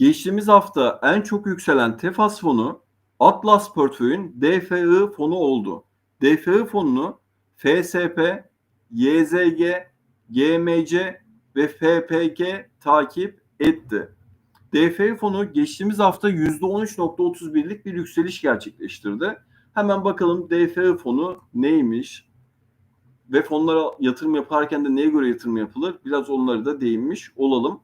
Geçtiğimiz hafta en çok yükselen Tefas fonu Atlas portföyün DFI fonu oldu. DFI fonunu FSP, YZG, GMC ve FPG takip etti. DFI fonu geçtiğimiz hafta %13.31'lik bir yükseliş gerçekleştirdi. Hemen bakalım DFI fonu neymiş ve fonlara yatırım yaparken de neye göre yatırım yapılır? Biraz onları da değinmiş olalım.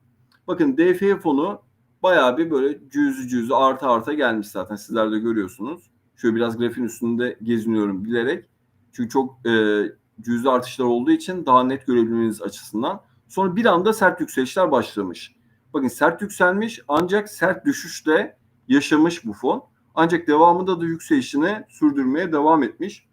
Bakın DFI fonu bayağı bir böyle cüzü cüzü arta arta gelmiş zaten sizler de görüyorsunuz. Şöyle biraz grafiğin üstünde geziniyorum bilerek. Çünkü çok e, cüzü artışlar olduğu için daha net görebilmeniz açısından. Sonra bir anda sert yükselişler başlamış. Bakın sert yükselmiş ancak sert düşüşte yaşamış bu fon. Ancak devamında da yükselişini sürdürmeye devam etmiş.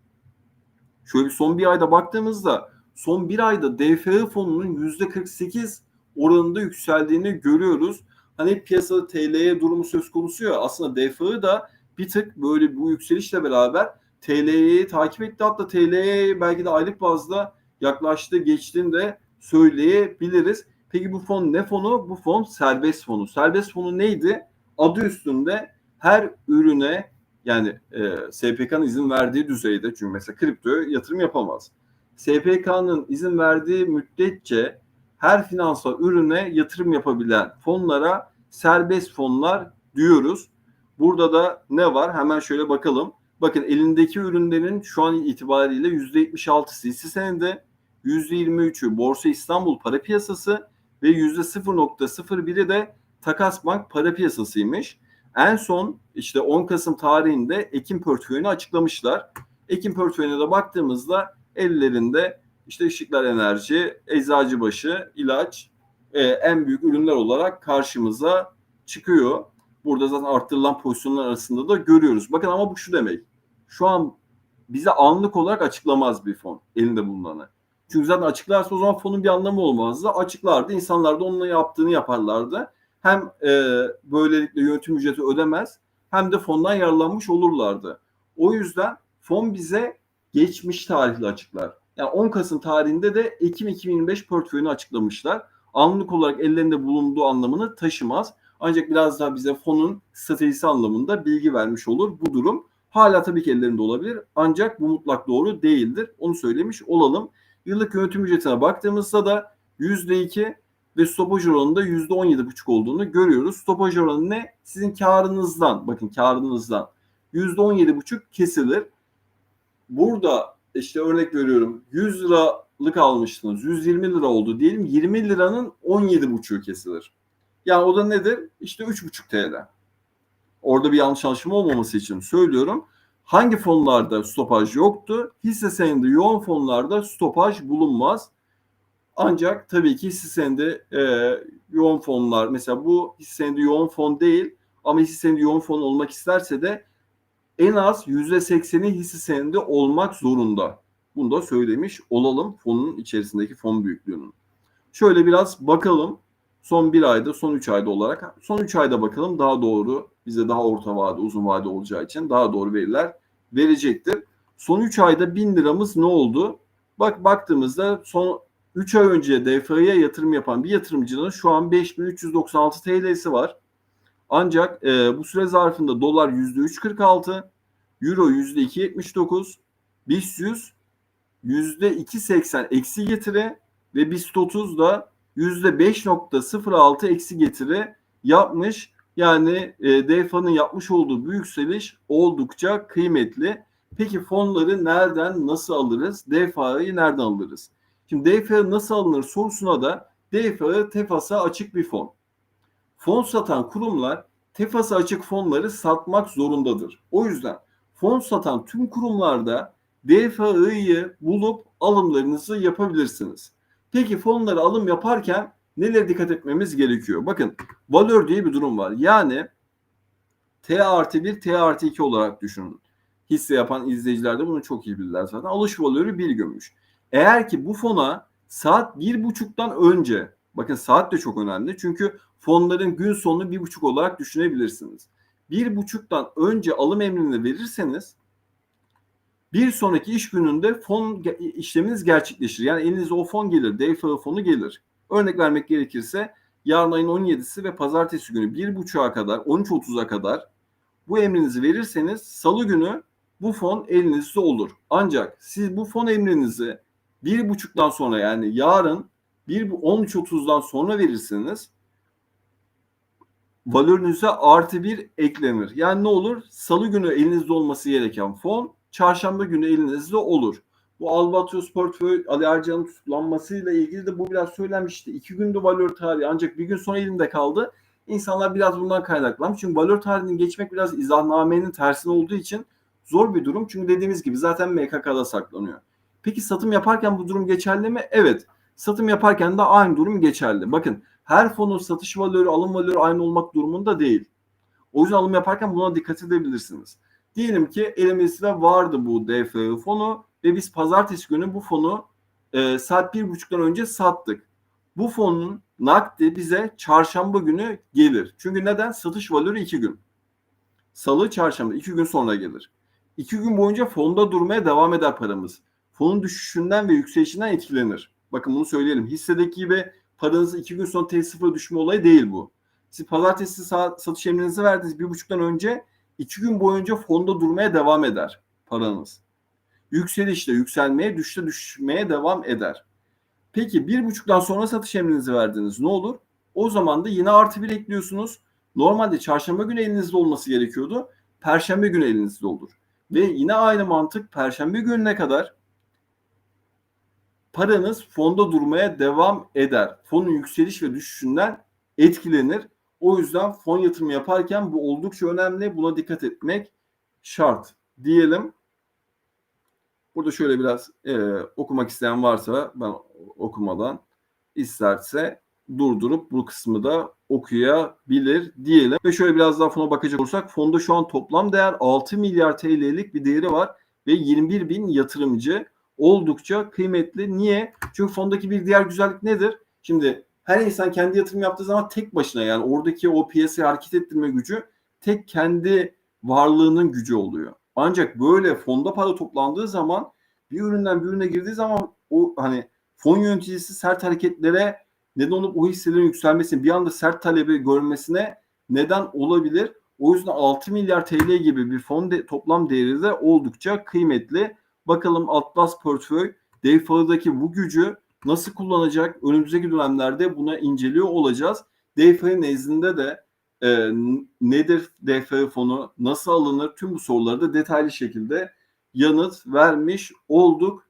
Şöyle bir son bir ayda baktığımızda son bir ayda DFI fonunun %48 oranında yükseldiğini görüyoruz. Hani piyasada TL'ye durumu söz konusu ya aslında DFI da bir tık böyle bu yükselişle beraber TL'yi takip etti. Hatta TL'ye belki de aylık bazda yaklaştı geçtiğini de söyleyebiliriz. Peki bu fon ne fonu? Bu fon serbest fonu. Serbest fonu neydi? Adı üstünde her ürüne yani e, SPK'nın izin verdiği düzeyde çünkü mesela kriptoya yatırım yapamaz. SPK'nın izin verdiği müddetçe her finansal ürüne yatırım yapabilen fonlara serbest fonlar diyoruz. Burada da ne var? Hemen şöyle bakalım. Bakın elindeki ürünlerin şu an itibariyle %76'sı hisse senedi, %23'ü Borsa İstanbul para piyasası ve %0.01'i de Takas Bank para piyasasıymış. En son işte 10 Kasım tarihinde Ekim portföyünü açıklamışlar. Ekim portföyüne de baktığımızda ellerinde işte Işıklar Enerji, Eczacıbaşı, ilaç e, en büyük ürünler olarak karşımıza çıkıyor. Burada zaten arttırılan pozisyonlar arasında da görüyoruz. Bakın ama bu şu demek. Şu an bize anlık olarak açıklamaz bir fon elinde bulunanı. Çünkü zaten açıklarsa o zaman fonun bir anlamı olmazdı. Açıklardı. İnsanlar da onunla yaptığını yaparlardı. Hem e, böylelikle yönetim ücreti ödemez hem de fondan yararlanmış olurlardı. O yüzden fon bize geçmiş tarihli açıklar. Yani 10 Kasım tarihinde de Ekim 2025 portföyünü açıklamışlar. Anlık olarak ellerinde bulunduğu anlamını taşımaz. Ancak biraz daha bize fonun stratejisi anlamında bilgi vermiş olur bu durum. Hala tabii ki ellerinde olabilir ancak bu mutlak doğru değildir. Onu söylemiş olalım. Yıllık yönetim ücretine baktığımızda da %2 ve stopaj oranında %17,5 olduğunu görüyoruz. Stopaj oranı ne? Sizin karınızdan, bakın karınızdan %17,5 kesilir. Burada işte örnek veriyorum 100 liralık almıştınız 120 lira oldu diyelim 20 liranın 17,5'u kesilir. Yani o da nedir? İşte 3,5 TL. Orada bir yanlış anlaşılma olmaması için söylüyorum. Hangi fonlarda stopaj yoktu? Hisse senedi yoğun fonlarda stopaj bulunmaz. Ancak tabii ki hisse senedi e, yoğun fonlar mesela bu hisse senedi yoğun fon değil ama hisse senedi yoğun fon olmak isterse de en az %80'i hisse senedi olmak zorunda. Bunu da söylemiş olalım fonun içerisindeki fon büyüklüğünün. Şöyle biraz bakalım son bir ayda, son üç ayda olarak. Son üç ayda bakalım daha doğru, bize daha orta vade, uzun vade olacağı için daha doğru veriler verecektir. Son üç ayda bin liramız ne oldu? Bak baktığımızda son 3 ay önce DFI'ye yatırım yapan bir yatırımcının şu an 5396 TL'si var. Ancak e, bu süre zarfında dolar %3.46, euro %2.79, BIST 100 %2.80 eksi getiri ve BIST 30 da %5.06 eksi getiri yapmış. Yani e, DFA'nın yapmış olduğu bu yükseliş oldukça kıymetli. Peki fonları nereden nasıl alırız? DFA'yı nereden alırız? Şimdi DFA nasıl alınır sorusuna da DFA TEFAS'a açık bir fon. Fon satan kurumlar TEFAS'a açık fonları satmak zorundadır. O yüzden fon satan tüm kurumlarda DFA'yı bulup alımlarınızı yapabilirsiniz. Peki fonları alım yaparken nelere dikkat etmemiz gerekiyor? Bakın valör diye bir durum var. Yani T artı 1, T artı 2 olarak düşünün. Hisse yapan izleyiciler de bunu çok iyi bilirler zaten. Alış valörü bir gömmüş. Eğer ki bu fona saat bir buçuktan önce bakın saat de çok önemli çünkü fonların gün sonunu bir buçuk olarak düşünebilirsiniz. Bir buçuktan önce alım emrini verirseniz bir sonraki iş gününde fon işleminiz gerçekleşir. Yani elinize o fon gelir, DFI fonu gelir. Örnek vermek gerekirse yarın ayın 17'si ve pazartesi günü 1.30'a kadar 13.30'a kadar bu emrinizi verirseniz salı günü bu fon elinizde olur. Ancak siz bu fon emrinizi bir buçuktan sonra yani yarın 1 13.30'dan sonra verirseniz valörünüze artı bir eklenir. Yani ne olur? Salı günü elinizde olması gereken fon çarşamba günü elinizde olur. Bu Albatros portföy Ali Ercan'ın tutuklanmasıyla ilgili de bu biraz söylenmişti. İki günde valör tarihi ancak bir gün sonra elimde kaldı. İnsanlar biraz bundan kaynaklanmış. Çünkü valör tarihinin geçmek biraz izahnamenin tersine olduğu için zor bir durum. Çünkü dediğimiz gibi zaten MKK'da saklanıyor. Peki satım yaparken bu durum geçerli mi? Evet. Satım yaparken de aynı durum geçerli. Bakın her fonun satış valörü, alım valörü aynı olmak durumunda değil. O yüzden alım yaparken buna dikkat edebilirsiniz. Diyelim ki elimizde vardı bu DFI fonu ve biz pazartesi günü bu fonu e, saat bir buçuktan önce sattık. Bu fonun nakdi bize çarşamba günü gelir. Çünkü neden? Satış valörü iki gün. Salı, çarşamba iki gün sonra gelir. İki gün boyunca fonda durmaya devam eder paramız. Fonun düşüşünden ve yükselişinden etkilenir. Bakın bunu söyleyelim. Hissedeki gibi paranızı iki gün sonra T0'a düşme olayı değil bu. Siz pazartesi satış emrinizi verdiniz bir buçuktan önce iki gün boyunca fonda durmaya devam eder paranız. Yükselişte yükselmeye, düşte düşmeye devam eder. Peki bir buçuktan sonra satış emrinizi verdiniz. Ne olur? O zaman da yine artı bir ekliyorsunuz. Normalde çarşamba günü elinizde olması gerekiyordu. Perşembe günü elinizde olur. Ve yine aynı mantık perşembe gününe kadar paranız fonda durmaya devam eder. Fonun yükseliş ve düşüşünden etkilenir. O yüzden fon yatırımı yaparken bu oldukça önemli. Buna dikkat etmek şart diyelim. Burada şöyle biraz e, okumak isteyen varsa ben okumadan isterse durdurup bu kısmı da okuyabilir diyelim. Ve şöyle biraz daha fona bakacak olursak fonda şu an toplam değer 6 milyar TL'lik bir değeri var ve 21 bin yatırımcı oldukça kıymetli. Niye? Çünkü fondaki bir diğer güzellik nedir? Şimdi her insan kendi yatırım yaptığı zaman tek başına yani oradaki o piyasayı hareket ettirme gücü tek kendi varlığının gücü oluyor. Ancak böyle fonda para toplandığı zaman bir üründen bir ürüne girdiği zaman o hani fon yöneticisi sert hareketlere neden olup o hisselerin yükselmesine bir anda sert talebi görmesine neden olabilir. O yüzden 6 milyar TL gibi bir fon de, toplam değeri de oldukça kıymetli. Bakalım Atlas portföy DFA'daki bu gücü nasıl kullanacak? Önümüzdeki dönemlerde buna inceliyor olacağız. DFA nezdinde de e, nedir DFA fonu, nasıl alınır tüm bu soruları da detaylı şekilde yanıt vermiş olduk